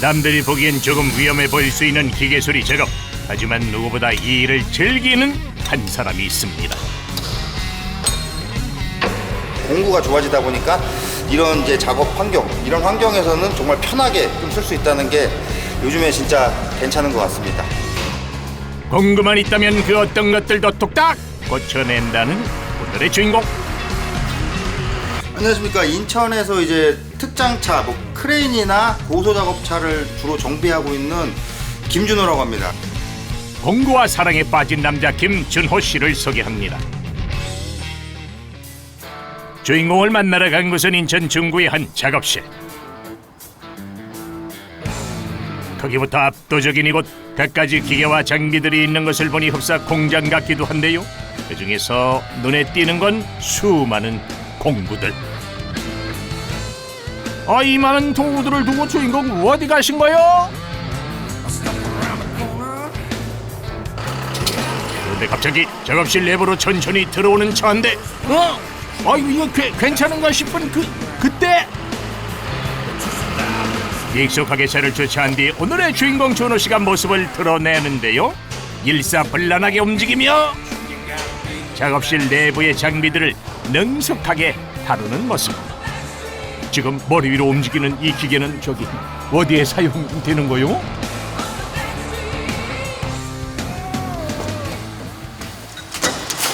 남들이 보기엔 조금 위험해 보일 수 있는 기계 소리 작업. 하지만 누구보다 이 일을 즐기는 한 사람이 있습니다. 공구가 좋아지다 보니까 이런 이제 작업 환경, 이런 환경에서는 정말 편하게 좀 쓸 수 있다는 게 요즘에 진짜 괜찮은 것 같습니다. 공구만 있다면 그 어떤 것들도 뚝딱 고쳐낸다는 오늘의 주인공. 안녕하십니까. 인천에서 이제 특장차, 뭐 크레인이나 고소 작업차를 주로 정비하고 있는 김준호라고 합니다. 공구와 사랑에 빠진 남자 김준호 씨를 소개합니다. 주인공을 만나러 간 곳은 인천 중구의 한 작업실. 거기부터 압도적인 이곳 갖가지 기계와 장비들이 있는 것을 보니 흡사 공장 같기도 한데요. 그 중에서 눈에 띄는 건 수많은 공구들. 아, 이 많은 공구들을 두고 주인공 어디 가신 거요? 그런데 갑자기 작업실 내부로 천천히 들어오는 차한 대. 어? 아 이거 이거 괜- 괜찮은가 싶은 그 그때 익숙하게 차를 주차한 뒤 오늘의 주인공 준호 씨가 모습을 드러내는데요. 일사불란하게 움직이며 작업실 내부의 장비들을 능숙하게 다루는 모습. 지금 머리 위로 움직이는 이 기계는 저기 어디에 사용되는 거요?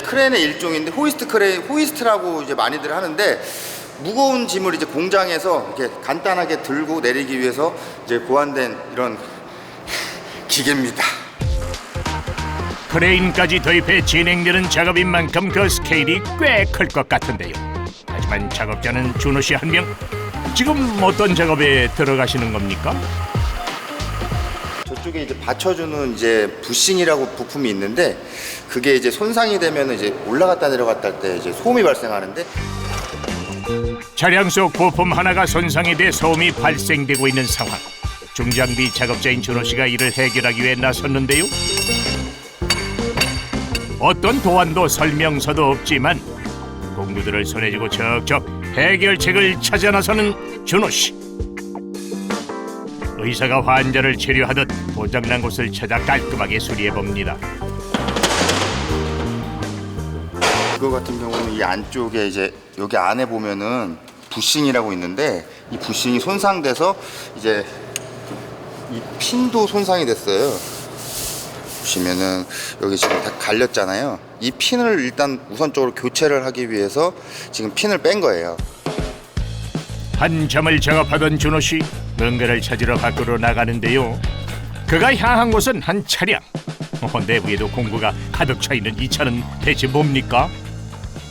크레인의 일종인데 호이스트 크레인, 호이스트라고 이제 많이들 하는데 무거운 짐을 이제 공장에서 이렇게 간단하게 들고 내리기 위해서 이제 고안된 이런 기계입니다. 크레인까지 도입해 진행되는 작업인 만큼 그 스케일이 꽤 클 것 같은데요. 하지만 작업자는 준호 씨 한 명. 지금 어떤 작업에 들어가시는 겁니까? 저쪽에 이제 받쳐주는 이제 부싱이라고 부품이 있는데 그게 이제 손상이 되면 이제 올라갔다 내려갔다 할 때 이제 소음이 발생하는데 차량 속 부품 하나가 손상이 돼 소음이 발생되고 있는 상황. 중장비 작업자인 준호 씨가 이를 해결하기 위해 나섰는데요. 어떤 도안도 설명서도 없지만 공구들을 손에 쥐고 척척 해결책을 찾아 나서는 준호 씨. 의사가 환자를 치료하듯 고장난 곳을 찾아 깔끔하게 수리해 봅니다. 이거 같은 경우는 이 안쪽에 이제 여기 안에 보면은 부싱이라고 있는데 이 부싱이 손상돼서 이제 이 핀도 손상이 됐어요. 보시면은 여기 지금 다 갈렸잖아요. 이 핀을 일단 우선적으로 교체를 하기 위해서 지금 핀을 뺀 거예요. 한참을 작업하던 준호 씨 뭔가를 찾으러 밖으로 나가는데요. 그가 향한 곳은 한 차량. 어, 내부에도 공구가 가득 차 있는 이 차는 대체 뭡니까?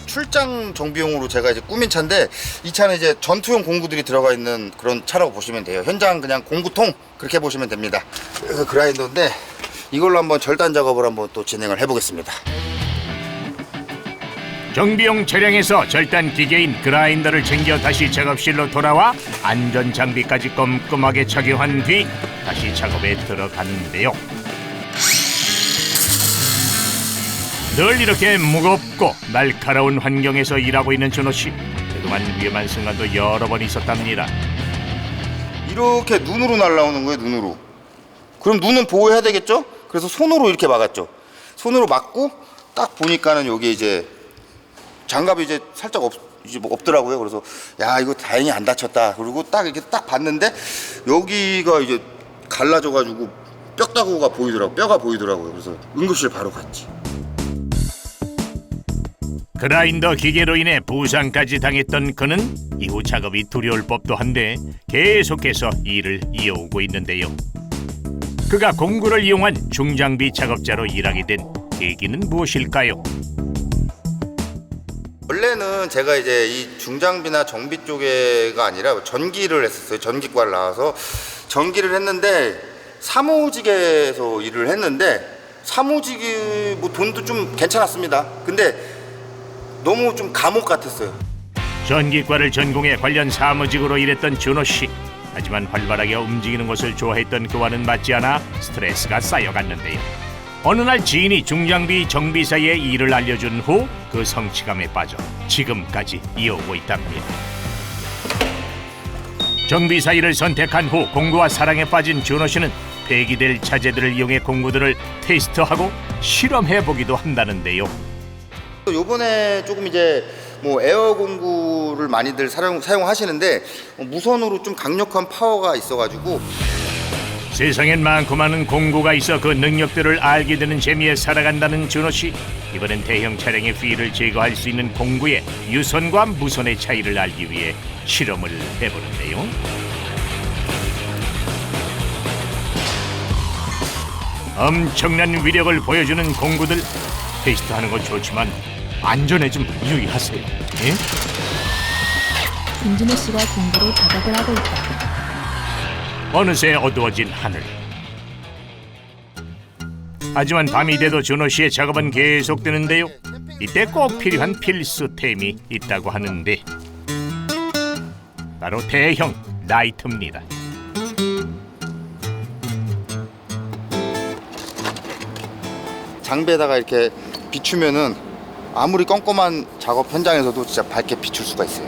출장 정비용으로 제가 이제 꾸민 차인데 이 차는 이제 전투용 공구들이 들어가 있는 그런 차라고 보시면 돼요. 현장 그냥 공구통 그렇게 보시면 됩니다. 그래서 그라인더인데 이걸로 한번 절단 작업을 한번 또 진행을 해보겠습니다. 정비용 차량에서 절단 기계인 그라인더를 챙겨 다시 작업실로 돌아와 안전 장비까지 꼼꼼하게 착용한 뒤 다시 작업에 들어가는데요. 늘 이렇게 무겁고 날카로운 환경에서 일하고 있는 준호 씨. 그동안 위험한 순간도 여러 번 있었답니다. 이렇게 눈으로 날라오는 거예요, 눈으로. 그럼 눈은 보호해야 되겠죠? 그래서 손으로 이렇게 막았죠. 손으로 막고 딱 보니까는 여기 이제 장갑이 이제 살짝 없, 이제 뭐 없더라고요. 그래서 야 이거 다행히 안 다쳤다. 그리고 딱 이렇게 딱 봤는데 여기가 이제 갈라져가지고 뼈다구가 보이더라고. 뼈가 보이더라고요. 그래서 응급실 바로 갔지. 그라인더 기계로 인해 부상까지 당했던 그는 이후 작업이 두려울 법도 한데 계속해서 일을 이어오고 있는데요. 그가 공구를 이용한 중장비 작업자로 일하게 된 계기는 무엇일까요? 원래는 제가 이제 이 중장비나 정비 쪽에가 아니라 전기를 했었어요. 전기과를 나와서 전기를 했는데 사무직에서 일을 했는데 사무직이 뭐 돈도 좀 괜찮았습니다. 근데 너무 좀 감옥 같았어요. 전기과를 전공해 관련 사무직으로 일했던 준호 씨. 하지만 활발하게 움직이는 것을 좋아했던 그와는 맞지 않아 스트레스가 쌓여갔는데요. 어느 날 지인이 중장비 정비사의 일을 알려준 후 그 성취감에 빠져 지금까지 이어오고 있답니다. 정비사 일을 선택한 후 공구와 사랑에 빠진 준호 씨는 폐기될 자재들을 이용해 공구들을 테스트하고 실험해 보기도 한다는데요. 또 요번에 조금 이제 뭐 에어 공구를 많이들 사용, 사용하시는데 어, 무선으로 좀 강력한 파워가 있어가지고 세상엔 많고 많은 공구가 있어 그 능력들을 알게 되는 재미에 살아간다는 준호 씨. 이번엔 대형 차량의 휠을 제거할 수 있는 공구의 유선과 무선의 차이를 알기 위해 실험을 해보는데요. 엄청난 위력을 보여주는 공구들 테스트하는 건 좋지만 안전에 좀 유의하세요. 예? 김준호 씨가 공부로 작업을 하고 있다. 어느새 어두워진 하늘. 하지만 밤이 돼도 준호 씨의 작업은 계속되는데요. 이때 꼭 필요한 필수템이 있다고 하는데 바로 대형 라이트입니다. 장비에다가 이렇게 비추면은 아무리 껌껌한 작업 현장에서도 진짜 밝게 비출 수가 있어요.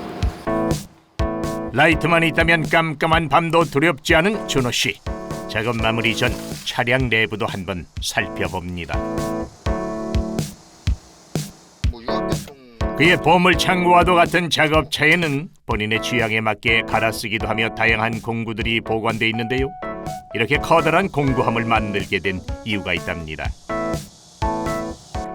라이트만 있다면 깜깜한 밤도 두렵지 않은 준호 씨. 작업 마무리 전 차량 내부도 한번 살펴봅니다. 뭐 그의 보물 창고와도 같은 작업차에는 본인의 취향에 맞게 갈아쓰기도 하며 다양한 공구들이 보관돼 있는데요. 이렇게 커다란 공구함을 만들게 된 이유가 있답니다.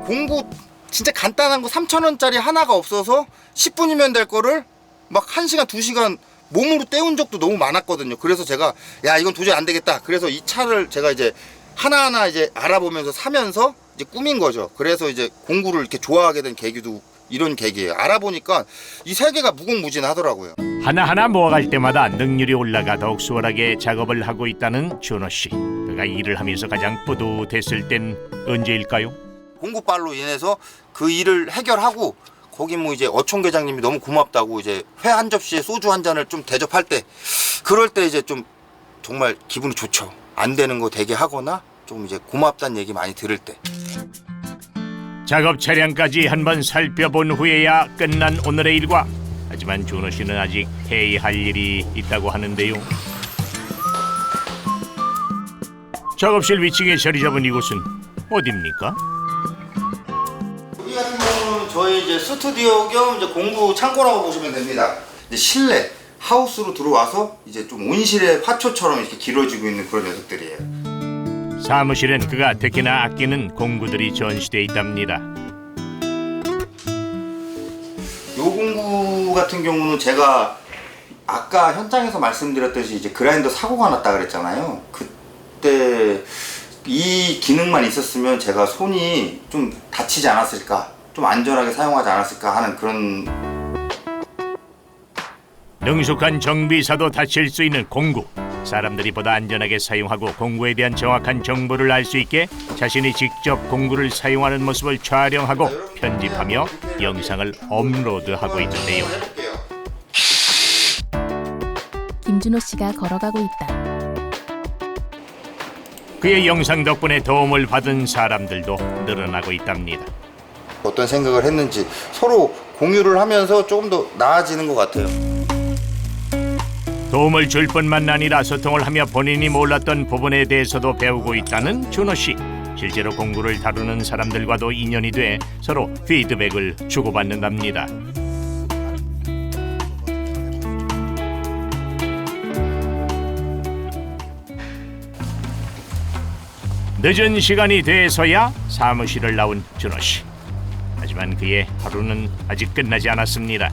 공구 진짜 간단한 거 3천 원짜리 하나가 없어서 10분이면 될 거를 막 1시간 2시간 몸으로 때운 적도 너무 많았거든요. 그래서 제가 야 이건 도저히 안 되겠다. 그래서 이 차를 제가 이제 하나하나 이제 알아보면서 사면서 이제 꾸민 거죠. 그래서 이제 공구를 이렇게 좋아하게 된 계기도 이런 계기예요. 알아보니까 이 세 개가 무궁무진하더라고요. 하나하나 모아갈 때마다 능률이 올라가 더욱 수월하게 작업을 하고 있다는 준호 씨. 그가 일을 하면서 가장 뿌듯했을 땐 언제일까요? 공구빨로 인해서 그 일을 해결하고 거기 뭐 이제 어촌 계장님이 너무 고맙다고 이제 회 한 접시에 소주 한 잔을 좀 대접할 때 그럴 때 이제 좀 정말 기분이 좋죠. 안 되는 거 되게 하거나 좀 이제 고맙다는 얘기 많이 들을 때. 작업 차량까지 한번 살펴본 후에야 끝난 오늘의 일과 하지만 준호 씨는 아직 해야 할 일이 있다고 하는데요. 작업실 위층에 자리 잡은 이곳은 어디입니까? 이제 스튜디오 겸 이제 공구 창고라고 보시면 됩니다. 이제 실내 하우스로 들어와서 이제 좀 온실의 화초처럼 이렇게 길어지고 있는 그런 녀석들이에요. 사무실엔 그가 특히나 아끼는 공구들이 전시돼 있답니다. 요 공구 같은 경우는 제가 아까 현장에서 말씀드렸듯이 이제 그라인더 사고가 났다 그랬잖아요. 그때 이 기능만 있었으면 제가 손이 좀 다치지 않았을까, 좀 안전하게 사용하지 않았을까 하는 그런 능숙한 정비사도 다칠 수 있는 공구. 사람들이 보다 안전하게 사용하고 공구에 대한 정확한 정보를 알 수 있게 자신이 직접 공구를 사용하는 모습을 촬영하고 편집하며 영상을 업로드하고 있는데요. 김준호 씨가 걸어가고 있다. 그의 영상 덕분에 도움을 받은 사람들도 늘어나고 있답니다. 어떤 생각을 했는지 서로 공유를 하면서 조금 더 나아지는 것 같아요. 도움을 줄 뿐만 아니라 소통을 하며 본인이 몰랐던 부분에 대해서도 배우고 있다는 준호 씨. 실제로 공구를 다루는 사람들과도 인연이 돼 서로 피드백을 주고받는답니다. 늦은 시간이 돼서야 사무실을 나온 준호 씨. 하지만 그의 하루는 아직 끝나지 않았습니다.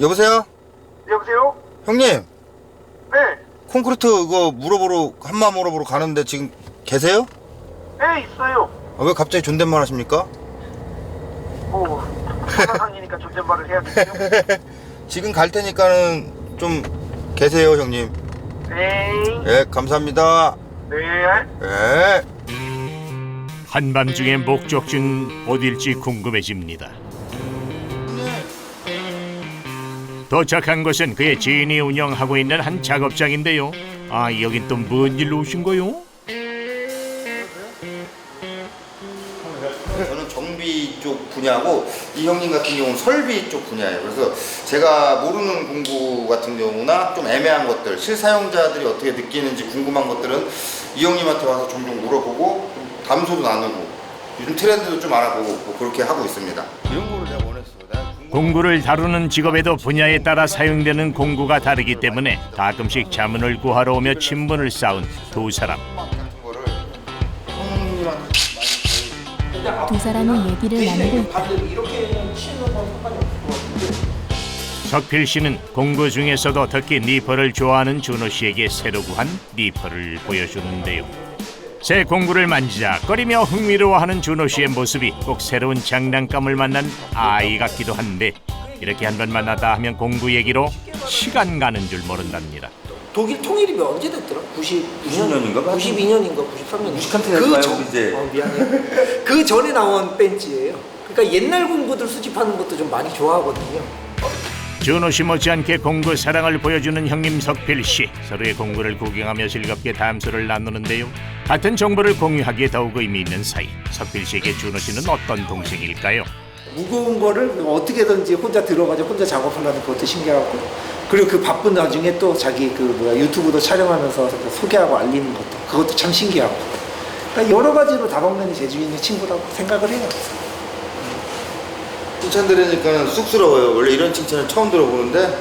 여보세요? 여보세요? 형님, 네, 콘크리트 이거 물어보러 한마 물어보러 가는데 지금 계세요? 네 있어요. 아, 왜 갑자기 존댓말 하십니까? 뭐 사상이니까 존댓말을 해야겠죠. 지금 갈 테니까는 좀 계세요, 형님. 네, 예, 감사합니다. 네. 예. 한밤중에 목적지는 어딜지 궁금해집니다. 도착한 곳은 그의 지인이 운영하고 있는 한 작업장인데요. 아, 여긴 또 뭔 일로 오신 거요? 분야 분야고 이 형님 같은 경우는 설비 쪽 분야예요. 그래서 제가 모르는 공구 같은 경우나 좀 애매한 것들, 실사용자들이 어떻게 느끼는지 궁금한 것들은 이 형님한테 와서 종종 물어보고 좀 담소도 나누고 요즘 트렌드도 좀 알아보고 뭐 그렇게 하고 있습니다. 이런 거를 내가 원했어. 공구를 다루는 직업에도 분야에 따라 사용되는 공구가 다르기 때문에 가끔씩 자문을 구하러 오며 친분을 쌓은 두 사람. 두 사람이 얘기를 나누고 있다. 석필 씨는 공구 중에서도 특히 니퍼를 좋아하는 준호 씨에게 새로 구한 니퍼를 보여주는데요. 새 공구를 만지작거리며 흥미로워하는 준호 씨의 모습이 꼭 새로운 장난감을 만난 아이 같기도 한데 이렇게 한 번 만나다 하면 공구 얘기로 시간 가는 줄 모른답니다. 독일 통일이 몇 언제 됐더라? 92년? 90년인가? 92년인가 93년? 무식한테 가요, 이제. 어, 미안해. 그 전에 나온 벤츠예요. 그러니까 옛날 공구들 수집하는 것도 좀 많이 좋아하거든요. 준호 씨 못지않게 공구 사랑을 보여주는 형님 석필 씨 서로의 공구를 구경하며 즐겁게 담소를 나누는데요. 같은 정보를 공유하기에 더욱 의미 있는 사이 석필 씨에게 준호 씨는 어떤 동생일까요? 무거운 거를 어떻게든지 혼자 들어가지고 혼자 작업하려는 그것도 신기하고 그리고 그 바쁜 와중에 또 자기 그 뭐야 유튜브도 촬영하면서 소개하고 알리는 것도 그것도 참 신기하고 그러니까 여러 가지로 다방면이 재주 있는 친구라고 생각을 해요. 칭찬 들으니까 쑥스러워요. 원래 이런 칭찬을 처음 들어보는데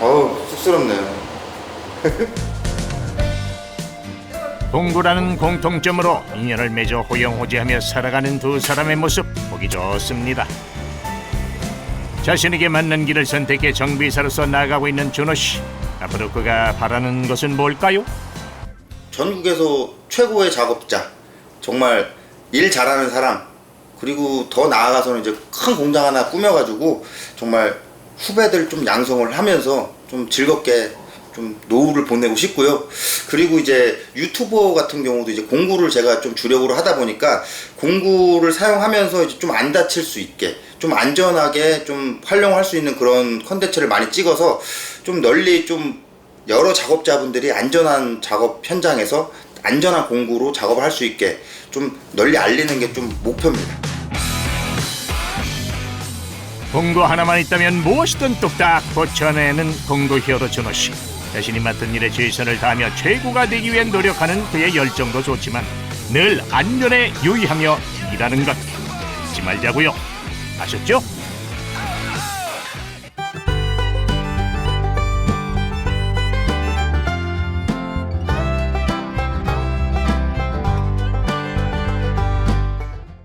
어우 쑥스럽네요. 공구라는 공통점으로 인연을 맺어 호영호재하며 살아가는 두 사람의 모습 보기 좋습니다. 자신에게 맞는 길을 선택해 정비사로서 나아가고 있는 준호 씨. 앞으로 그가 바라는 것은 뭘까요? 전국에서 최고의 작업자, 정말 일 잘하는 사람, 그리고 더 나아가서는 이제 큰 공장 하나 꾸며가지고 정말 후배들 좀 양성을 하면서 좀 즐겁게 좀 노후를 보내고 싶고요. 그리고 이제 유튜버 같은 경우도 이제 공구를 제가 좀 주력으로 하다 보니까 공구를 사용하면서 이제 좀 안 다칠 수 있게 좀 안전하게 좀 활용할 수 있는 그런 컨텐츠를 많이 찍어서 좀 널리 좀 여러 작업자분들이 안전한 작업 현장에서 안전한 공구로 작업을 할 수 있게 좀 널리 알리는 게 좀 목표입니다. 공구 하나만 있다면 무엇이든 뚝딱 고쳐내는 공구 히어로 준호 씨. 자신이 맡은 일에 최선을 다하며 최고가 되기 위해 노력하는 그의 열정도 좋지만 늘 안전에 유의하며 일하는 것 잊지 말자고요. 아셨죠?